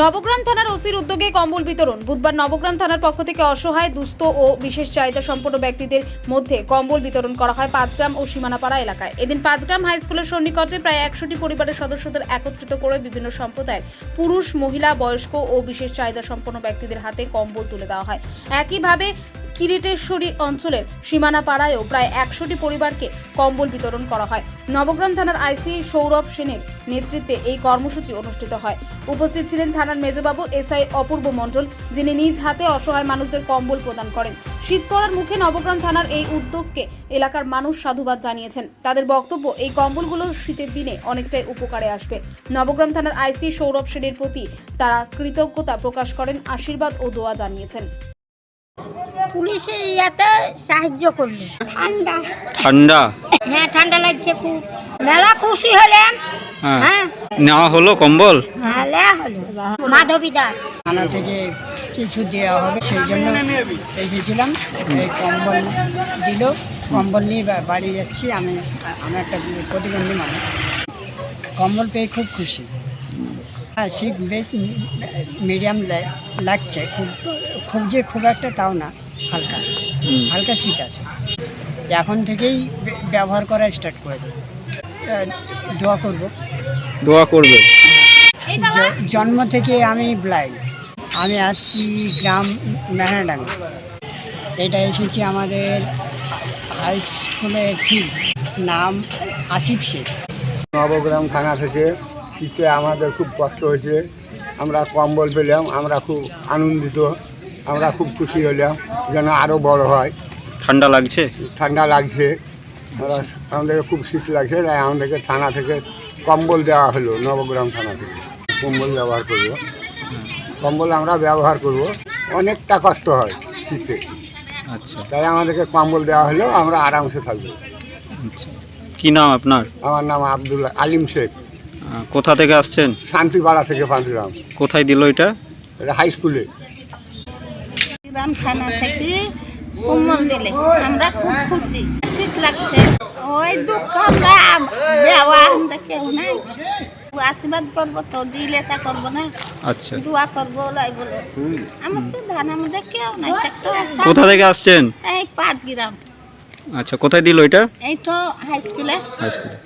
নবগ্রাম থানার ওসির উদ্যোগে কম্বল বিতরণ। বুধবার নবগ্রাম থানার পক্ষ থেকে অসহায়, দুস্থ ও বিশেষ চাহিদা সম্পন্ন ব্যক্তিদের মধ্যে কম্বল বিতরণ করা হয় পাঁচগ্রাম ও সীমানাপাড়া এলাকায়। এদিন পাঁচগ্রাম হাই স্কুলের সন্নিকটে প্রায় একশোটি পরিবারের সদস্যদের একত্রিত করে বিভিন্ন সম্প্রদায়ের পুরুষ, মহিলা, বয়স্ক ও বিশেষ চাহিদা সম্পন্ন ব্যক্তিদের হাতে কম্বল তুলে দেওয়া হয়। একইভাবে কিরিটেশ্বরী অঞ্চলের সীমানা পাড়ায়ও প্রায় একশোটি পরিবারকে কম্বল বিতরণ করা হয়। নবগ্রাম থানার আইসি সৌরভ সেনের নেতৃত্বে এই কর্মসূচি অনুষ্ঠিত হয়। উপস্থিত ছিলেন থানার মেজবাবু এসআই অপূর্ব মণ্ডল, যিনি নিজ হাতে অসহায় মানুষদের কম্বল প্রদান করেন। শীত পড়ার মুখে নবগ্রাম থানার এই উদ্যোগকে এলাকার মানুষ সাধুবাদ জানিয়েছেন। তাদের বক্তব্য, এই কম্বলগুলো শীতের দিনে অনেকটাই উপকারে আসবে। নবগ্রাম থানার আইসি সৌরভ সেনের প্রতি তারা কৃতজ্ঞতা প্রকাশ করেন, আশীর্বাদ ও দোয়া জানিয়েছেন। পুলিশের ইয়াতে সাহায্য করলে। ঠান্ডা। ঠান্ডা? হ্যাঁ ঠান্ডা লাগছে খুব। মেলা খুশি হলাম। হ্যাঁ। হ্যাঁ। নেওয়া হলো কম্বল? হলো। মাধবী দাস। থানা থেকে কিছু দেওয়া হবে সেই জন্য এসেছিলাম। এই কম্বল দিল। কম্বল নিয়ে বাড়ি যাচ্ছি। আমি আমি একটা প্রতিবন্ধী মানুষ। কম্বল পেয়ে খুব খুশি। হ্যাঁ শীত বেশ মিডিয়াম লাগছে। খুব খুব যে খুব একটা তাও না হালকা। হালকা শীত আছে। এখন থেকেই ব্যবহার করা স্টার্ট করে দেবো দোয়া করব। দোয়া করবে। জন্ম থেকে আমি ব্লাইন্ড আমি আসছি গ্রাম মেহানাডাঙ্গা এটা এসেছি আমাদের হাই স্কুলের ফিল্ড নাম আসিফ শেখ। নবগ্রাম থানা থেকে শীতে আমাদের খুব কষ্ট হয়েছে। আমরা কম্বল পেলাম আমরা খুব আনন্দিত আমরা খুব খুশি হলাম যেন আরও বড় হয়। ঠান্ডা লাগছে? ঠান্ডা লাগছে। আমরা আমাদেরকে খুব শীত লাগছে তাই আমাদেরকে থানা থেকে কম্বল দেওয়া হলো নবগ্রাম থানা থেকে। কম্বল ব্যবহার করব। কম্বল আমরা ব্যবহার করব। অনেকটা কষ্ট হয় শীতে। আচ্ছা। তাই আমাদেরকে কম্বল দেওয়া হলো আমরা আরামসে থাকব। আচ্ছা। কি নাম আপনার? আমার নাম আব্দুল আলিম শেখ। কোথা থেকে আসছেন? শান্তিপাড়া থেকে পাঁচগ্রাম কোথায় দিল এটা? এটা হাই স্কুলে গ্রাম থানা থেকে কম্বল দিলে। আমরা খুব খুশি। শীত লাগছে। ওই দুঃখ আমরা দেওয়া আমরা কেউ নাই। আশীর্বাদ করব তো দিলে তা করব না। আচ্ছা। দোয়া করব লাই বলে। আমার আমাদের কেউ নাই কোথা থেকে আসছেন? এই পাঁচ গ্রাম আচ্ছা কোথায় দিল এটা? এই তো হাই স্কুলে হাই স্কুলে